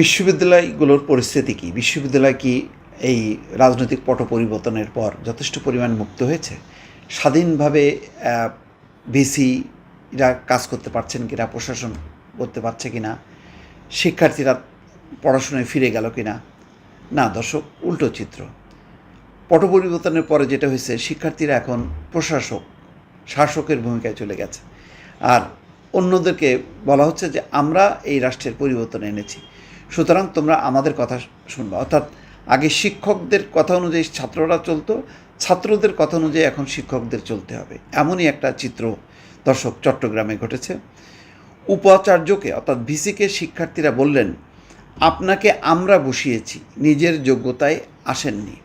বিশ্ববিদ্যালয়গুলোর পরিস্থিতি কি? বিশ্ববিদ্যালয় কি এই রাজনৈতিক পট পরিবর্তনের পর যথেষ্ট পরিমাণ মুক্ত হয়েছে? স্বাধীনভাবে ভিসিরা কাজ করতে পারছেন কিনা, প্রশাসন করতে পারছে কিনা, শিক্ষার্থীরা পড়াশোনায় ফিরে গেল কিনা? না দর্শক, উল্টো চিত্র। পট পরিবর্তনের পরে যেটা হয়েছে, শিক্ষার্থীরা এখন প্রশাসক, শাসকের ভূমিকায় চলে গেছে। আর অন্যদেরকে বলা হচ্ছে যে আমরা এই রাষ্ট্রের পরিবর্তন এনেছি। সুতরাং তোমরা আমাদের কথা শুনবা। অর্থাৎ আগে শিক্ষকদের কথা অনুযায়ী ছাত্ররা চলতো, ছাত্রদের কথা অনুযায়ী এখন শিক্ষকদের চলতে হবে। এমনই একটা চিত্র দর্শক চট্টগ্রামে ঘটেছে। উপাচার্যকে, অর্থাৎ ভিসিকে শিক্ষার্থীরা বললেন, আপনাকে আমরা বসিয়েছি, নিজের যোগ্যতায় আসেননি।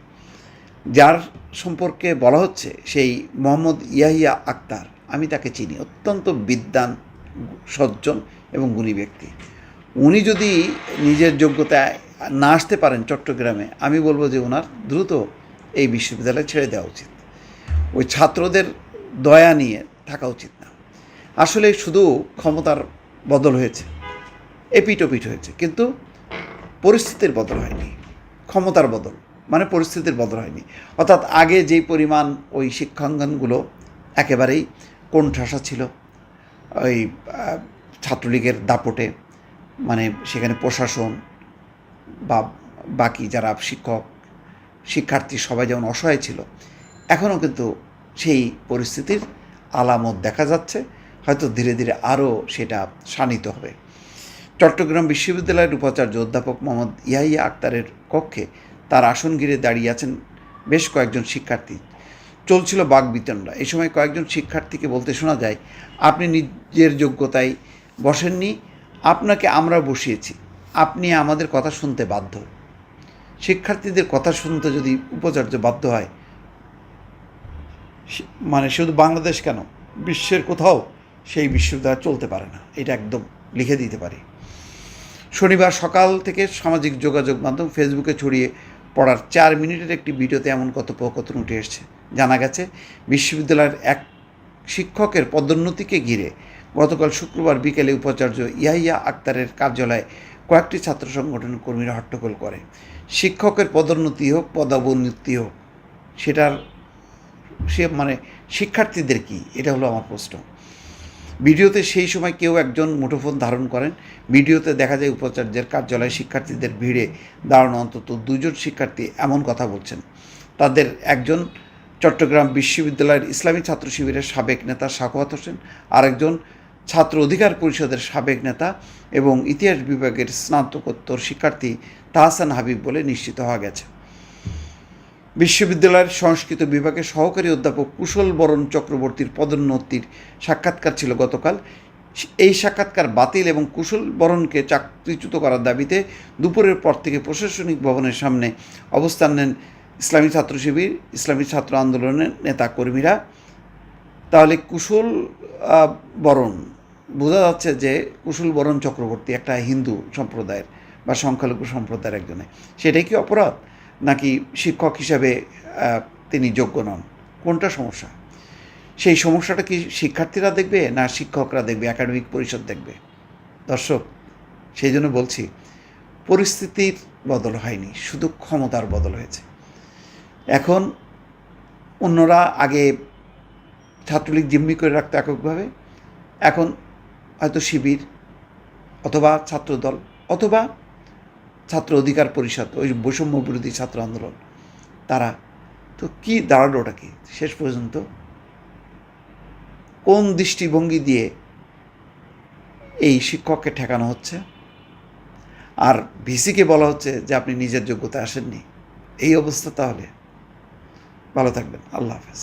যার সম্পর্কে বলা হচ্ছে, সেই মোহাম্মদ ইয়াহিয়া আক্তার। আমি তাকে চিনি, অত্যন্ত বিদ্বান, সজ্জন এবং গুণী ব্যক্তি। উনি যদি নিজের যোগ্যতায় না আসতে পারেন চট্টগ্রামে, আমি বলব যে ওনার দ্রুত এই বিশ্ববিদ্যালয় ছেড়ে দেওয়া উচিত। ওই ছাত্রদের দয়া নিয়ে থাকা উচিত না। আসলে শুধু ক্ষমতার বদল হয়েছে এপিটোপিট হয়েছে, কিন্তু পরিস্থিতির বদল হয়নি, ক্ষমতার বদল মানে পরিস্থিতির বদল হয়নি। অর্থাৎ আগে যেই পরিমাণ ওই শিক্ষাঙ্গনগুলো একেবারেই কোণঠাসা ছিল, ওই ছাত্রলীগের দাপটে মানে সেখানে প্রশাসন বা বাকি যারা শিক্ষক, শিক্ষার্থী সবাই যেমন অসহায় ছিল এখনও কিন্তু সেই পরিস্থিতির আলামত দেখা যাচ্ছে। হয়তো ধীরে ধীরে আরও সেটা শানিত হবে। চট্টগ্রাম বিশ্ববিদ্যালয়ের উপাচার্য অধ্যাপক মোহাম্মদ ইয়াহিয়া আক্তারের কক্ষে তার আসন ঘিরে দাঁড়িয়ে আছেন বেশ কয়েকজন শিক্ষার্থী। চলছিল বাক বিতণ্ডা। এই সময় কয়েকজন শিক্ষার্থীকে বলতে শোনা যায়, আপনি নিজের যোগ্যতায় বসেননি আপনাকে আমরা বসিয়েছি। আপনি আমাদের কথা শুনতে বাধ্য। শিক্ষার্থীদের কথা শুনতে যদি উপাচার্য বাধ্য হয় মানে শুধু বাংলাদেশ কেন? বিশ্বের কোথাও সেই বিশ্ববিদ্যালয় চলতে পারে না। এটা একদম লিখে দিতে পারি। শনিবার সকাল থেকে সামাজিক যোগাযোগ মাধ্যম ফেসবুকে ছড়িয়ে পড়ার চার মিনিটের একটি ভিডিওতে এমন কথোপকথন উঠে এসছে। জানা গেছে, বিশ্ববিদ্যালয়ের এক শিক্ষকের পদোন্নতিকে ঘিরে গতকাল শুক্রবার বিকেলে উপাচার্য ইয়াহিয়া আক্তারের কার্যালয়ে কয়েকটি ছাত্র সংগঠনের কর্মীরা হট্টগোল করে। শিক্ষকের পদোন্নতি হোক, পদাবন্নতি হোক, সেটার সে মানে শিক্ষার্থীদের কি? এটা হলো আমার প্রশ্ন। ভিডিওতে সেই সময় কেউ একজন মুঠোফোন ধারণ করেন। ভিডিওতে দেখা যায় উপাচার্যের কার্যালয়ে শিক্ষার্থীদের ভিড়ে দাঁড়ানো অন্তত দুজন শিক্ষার্থী এমন কথা বলছেন। তাদের একজন চট্টগ্রাম বিশ্ববিদ্যালয়ের ইসলামী ছাত্র শিবিরের সাবেক নেতা সাকোয়াত হোসেন, আরেকজন ছাত্র অধিকার পরিষদের সাবেক নেতা এবং ইতিহাস বিভাগের স্নাতকোত্তর শিক্ষার্থী তাহসান হাবিব বলে নিশ্চিত হওয়া গেছে। বিশ্ববিদ্যালয়ের সংস্কৃত বিভাগের সহকারী অধ্যাপক কুশল বরণ চক্রবর্তীর পদোন্নতির সাক্ষাৎকার ছিল গতকাল। এই সাক্ষাৎকার বাতিল এবং কুশল বরণকে চাকরিচ্যুত করার দাবিতে দুপুরের পর থেকে প্রশাসনিক ভবনের সামনে অবস্থান নেন ইসলামী ছাত্র শিবির, ইসলামী ছাত্র আন্দোলনের নেতা কর্মীরা। তাহলে কুশল বরণ বোঝা যাচ্ছে যে কুশল বরণ চক্রবর্তী একটা হিন্দু সম্প্রদায়ের বা সংখ্যালঘু সম্প্রদায়ের একজনে। সেটাই কি অপরাধ? নাকি শিক্ষক হিসাবে তিনি যোগ্য নন? কোনটা সমস্যা? সেই সমস্যাটা কি শিক্ষার্থীরা দেখবে না শিক্ষকরা দেখবে, একাডেমিক পরিষদ দেখবে? দর্শক, সেই জন্য বলছি, পরিস্থিতির বদল হয়নি, শুধু ক্ষমতার বদল হয়েছে। এখন অন্যরা আগে ছাত্রলীগ জিম্মি করে রাখতো এককভাবে, এখন হয়তো শিবির, অথবা ছাত্রদল, অথবা ছাত্র অধিকার পরিষদ, ওই বৈষম্য বিরোধী ছাত্র আন্দোলন। তারা, তো কি দাঁড়াল ওটা কি শেষ পর্যন্ত কোন দৃষ্টিভঙ্গি দিয়ে এই শিক্ষককে ঠেকানো হচ্ছে? আর ভিসিকে বলা হচ্ছে যে আপনি নিজের যোগ্যতা আসেননি। এই অবস্থা তাহলে। ভালো থাকবেন। আল্লাহ হাফেজ।